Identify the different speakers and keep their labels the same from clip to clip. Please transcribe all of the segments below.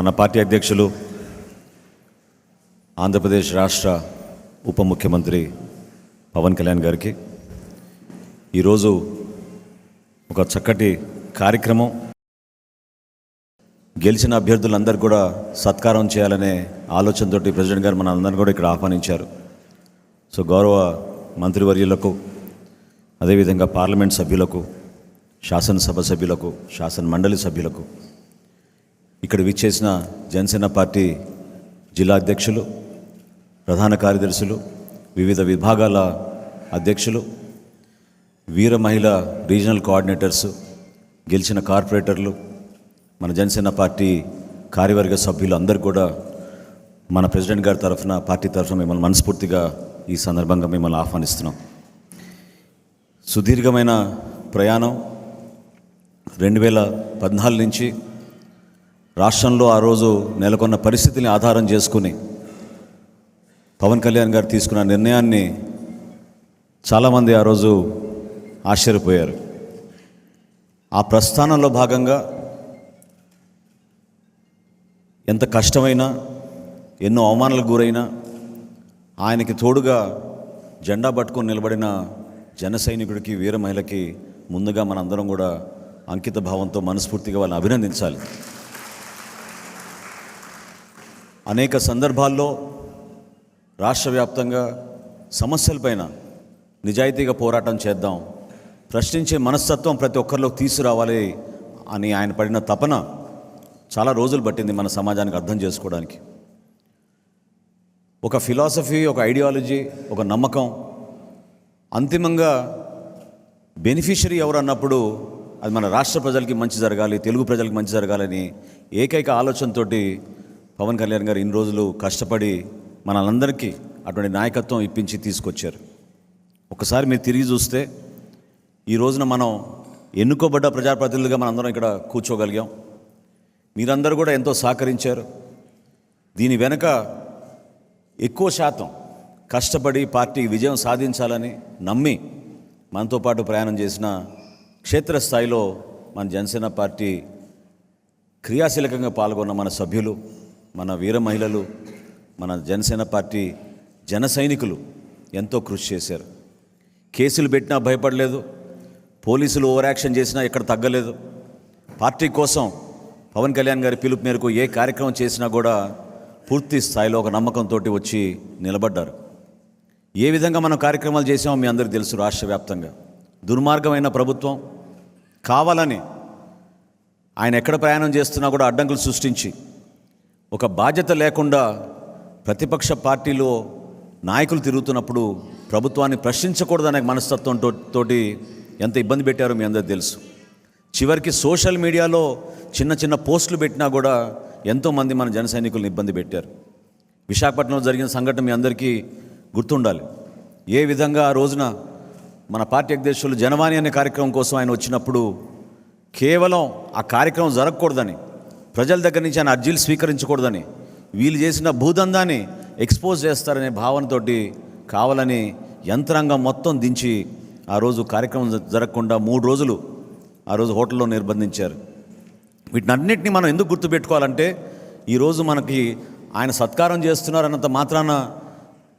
Speaker 1: మన పార్టీ అధ్యక్షులు ఆంధ్రప్రదేశ్ రాష్ట్ర ఉప ముఖ్యమంత్రి పవన్ కళ్యాణ్ గారికి. ఈరోజు ఒక చక్కటి కార్యక్రమం. గెలిచిన అభ్యర్థులందరూ కూడా సత్కారం చేయాలనే ఆలోచనతోటి ప్రెసిడెంట్ గారు మన అందరిని కూడా ఇక్కడ ఆహ్వానించారు. సో గౌరవ మంత్రివర్యులకు అదేవిధంగా పార్లమెంట్ సభ్యులకు శాసనసభ సభ్యులకు శాసన మండలి సభ్యులకు ఇక్కడ విచ్చేసిన జనసేన పార్టీ జిల్లా అధ్యక్షులు ప్రధాన కార్యదర్శులు వివిధ విభాగాల అధ్యక్షులు వీర మహిళ రీజనల్ కోఆర్డినేటర్స్ గెలిచిన కార్పొరేటర్లు మన జనసేన పార్టీ కార్యవర్గ సభ్యులు అందరూ కూడా మన ప్రెసిడెంట్ గారి తరఫున పార్టీ తరఫున మిమ్మల్ని మనస్ఫూర్తిగా ఈ సందర్భంగా మిమ్మల్ని ఆహ్వానిస్తున్నాం. సుదీర్ఘమైన ప్రయాణం రెండు వేల పద్నాలుగు నుంచి రాష్ట్రంలో ఆ రోజు నెలకొన్న పరిస్థితిని ఆధారం చేసుకుని పవన్ కళ్యాణ్ గారు తీసుకున్న నిర్ణయాన్ని చాలామంది ఆ రోజు ఆశ్చర్యపోయారు. ఆ ప్రస్థానంలో భాగంగా ఎంత కష్టమైనా ఎన్నో అవమానాలకు గురైనా ఆయనకి తోడుగా జెండా పట్టుకొని నిలబడిన జన సైనికుడికి వీర మహిళకి ముందుగా మనందరం కూడా అంకిత భావంతో మనస్ఫూర్తిగా వాళ్ళని అభినందించాలి. అనేక సందర్భాల్లో రాష్ట్ర వ్యాప్తంగా సమస్యలపైన నిజాయితీగా పోరాటం చేద్దాం. ప్రశ్నించే మనస్తత్వం ప్రతి ఒక్కరిలోకి తీసుకురావాలి అని ఆయన పడిన తపన చాలా రోజులు పట్టింది మన సమాజానికి అర్థం చేసుకోవడానికి. ఒక ఫిలాసఫీ ఒక ఐడియాలజీ ఒక నమ్మకం అంతిమంగా బెనిఫిషరీ ఎవరు అన్నప్పుడు అది మన రాష్ట్ర ప్రజలకి మంచి జరగాలి తెలుగు ప్రజలకి మంచి జరగాలని ఏకైక ఆలోచనతోటి పవన్ కళ్యాణ్ గారు ఇన్ని రోజులు కష్టపడి మనందరికీ అటువంటి నాయకత్వం ఇప్పించి తీసుకొచ్చారు. ఒకసారి మీరు తిరిగి చూస్తే ఈ రోజున మనం ఎన్నుకోబడ్డ ప్రజాప్రతినిధులుగా మనందరం ఇక్కడ కూర్చోగలిగాం. మీరందరూ కూడా ఎంతో సహకరించారు. దీని వెనుక ఎక్కువ శాతం కష్టపడి పార్టీ విజయం సాధించాలని నమ్మి మనతో పాటు ప్రయాణం చేసిన క్షేత్రస్థాయిలో మన జనసేన పార్టీ క్రియాశీలకంగా పాల్గొన్న మన సభ్యులు మన వీర మహిళలు మన జనసేన పార్టీ జన సైనికులు ఎంతో కృషి చేశారు. కేసులు పెట్టినా భయపడలేదు పోలీసులు ఓవర్ యాక్షన్ చేసినా ఎక్కడ తగ్గలేదు. పార్టీ కోసం పవన్ కళ్యాణ్ గారి పిలుపు మేరకు ఏ కార్యక్రమం చేసినా కూడా పూర్తి స్థాయిలో ఒక నమ్మకంతో వచ్చి నిలబడ్డారు. ఏ విధంగా మనం కార్యక్రమాలు చేసామో మీ అందరికీ తెలుసు రాష్ట్ర వ్యాప్తంగా. దుర్మార్గమైన ప్రభుత్వం కావాలని ఆయన ఎక్కడ ప్రయాణం చేస్తున్నా కూడా అడ్డంకులు సృష్టించి ఒక బాధ్యత లేకుండా ప్రతిపక్ష పార్టీలో నాయకులు తిరుగుతున్నప్పుడు ప్రభుత్వాన్ని ప్రశ్నించకూడదనే మనస్తత్వం తోటి ఎంత ఇబ్బంది పెట్టారో మీ అందరికీ తెలుసు. చివరికి సోషల్ మీడియాలో చిన్న చిన్న పోస్టులు పెట్టినా కూడా ఎంతోమంది మన జన సైనికులను ఇబ్బంది పెట్టారు. విశాఖపట్నంలో జరిగిన సంఘటన మీ అందరికీ గుర్తుండాలి. ఏ విధంగా ఆ రోజున మన పార్టీ అధ్యక్షులు జనవాణి అనే కార్యక్రమం కోసం ఆయన వచ్చినప్పుడు కేవలం ఆ కార్యక్రమం జరగకూడదని ప్రజల దగ్గర నుంచి ఆయన అర్జీలు స్వీకరించకూడదని వీళ్ళు చేసిన భూదందాన్ని ఎక్స్పోజ్ చేస్తారనే భావనతోటి కావాలని యంత్రాంగం మొత్తం దించి ఆ రోజు కార్యక్రమం జరగకుండా మూడు రోజులు ఆ రోజు హోటల్లో నిర్బంధించారు. వీటినన్నింటినీ మనం ఎందుకు గుర్తుపెట్టుకోవాలంటే ఈరోజు మనకి ఆయన సత్కారం చేస్తున్నారన్నంత మాత్రాన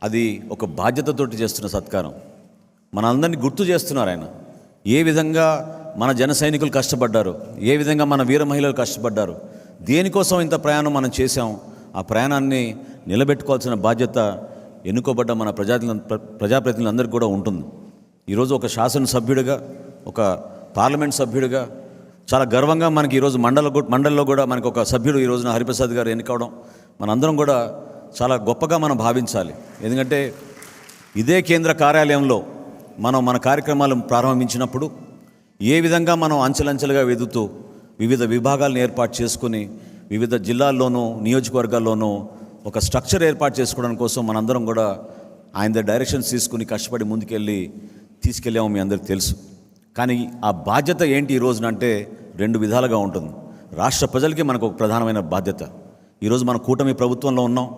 Speaker 1: అది ఒక బాధ్యతతోటి చేస్తున్న సత్కారం. మనందరినీ గుర్తు చేస్తున్నారు ఆయన. ఏ విధంగా మన జన సైనికులు కష్టపడ్డారు ఏ విధంగా మన వీర మహిళలు కష్టపడ్డారు దేనికోసం ఇంత ప్రయాణం మనం చేశాం? ఆ ప్రయాణాన్ని నిలబెట్టుకోవాల్సిన బాధ్యత ఎన్నుకోబడ్డ మన ప్రజా ప్రజాప్రతినిధులందరికీ కూడా ఉంటుంది. ఈరోజు ఒక శాసనసభ్యుడిగా ఒక పార్లమెంట్ సభ్యుడిగా చాలా గర్వంగా మనకి ఈరోజు మండల మండలిలో కూడా మనకు ఒక సభ్యుడు ఈ రోజున హరిప్రసాద్ గారు ఎన్నుకోవడం మనందరం కూడా చాలా గొప్పగా మనం భావించాలి. ఎందుకంటే ఇదే కేంద్ర కార్యాలయంలో మనం మన కార్యక్రమాలు ప్రారంభించినప్పుడు ఏ విధంగా మనం అంచెలంచెలుగా వెదుతూ వివిధ విభాగాలను ఏర్పాటు చేసుకుని వివిధ జిల్లాల్లోనూ నియోజకవర్గాల్లోనూ ఒక స్ట్రక్చర్ ఏర్పాటు చేసుకోవడం కోసం మనందరం కూడా ఆయన డైరెక్షన్స్ తీసుకుని కష్టపడి ముందుకెళ్ళి తీసుకెళ్ళాము మీ అందరికి తెలుసు. కానీ ఆ బాధ్యత ఏంటి ఈ రోజున అంటే రెండు విధాలుగా ఉంటుంది. రాష్ట్ర ప్రజలకి మనకు ఒక ప్రధానమైన బాధ్యత. ఈరోజు మన కూటమి ప్రభుత్వంలో ఉన్నాం.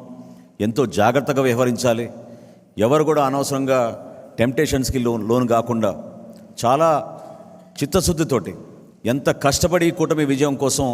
Speaker 1: ఎంతో జాగ్రత్తగా వ్యవహరించాలి. ఎవరు కూడా అనవసరంగా టెంప్టేషన్స్కి లోన్ లోన్ కాకుండా చాలా చిత్తశుద్ధితోటి ఎంత కష్టపడి ఈ కూటమి విజయం కోసం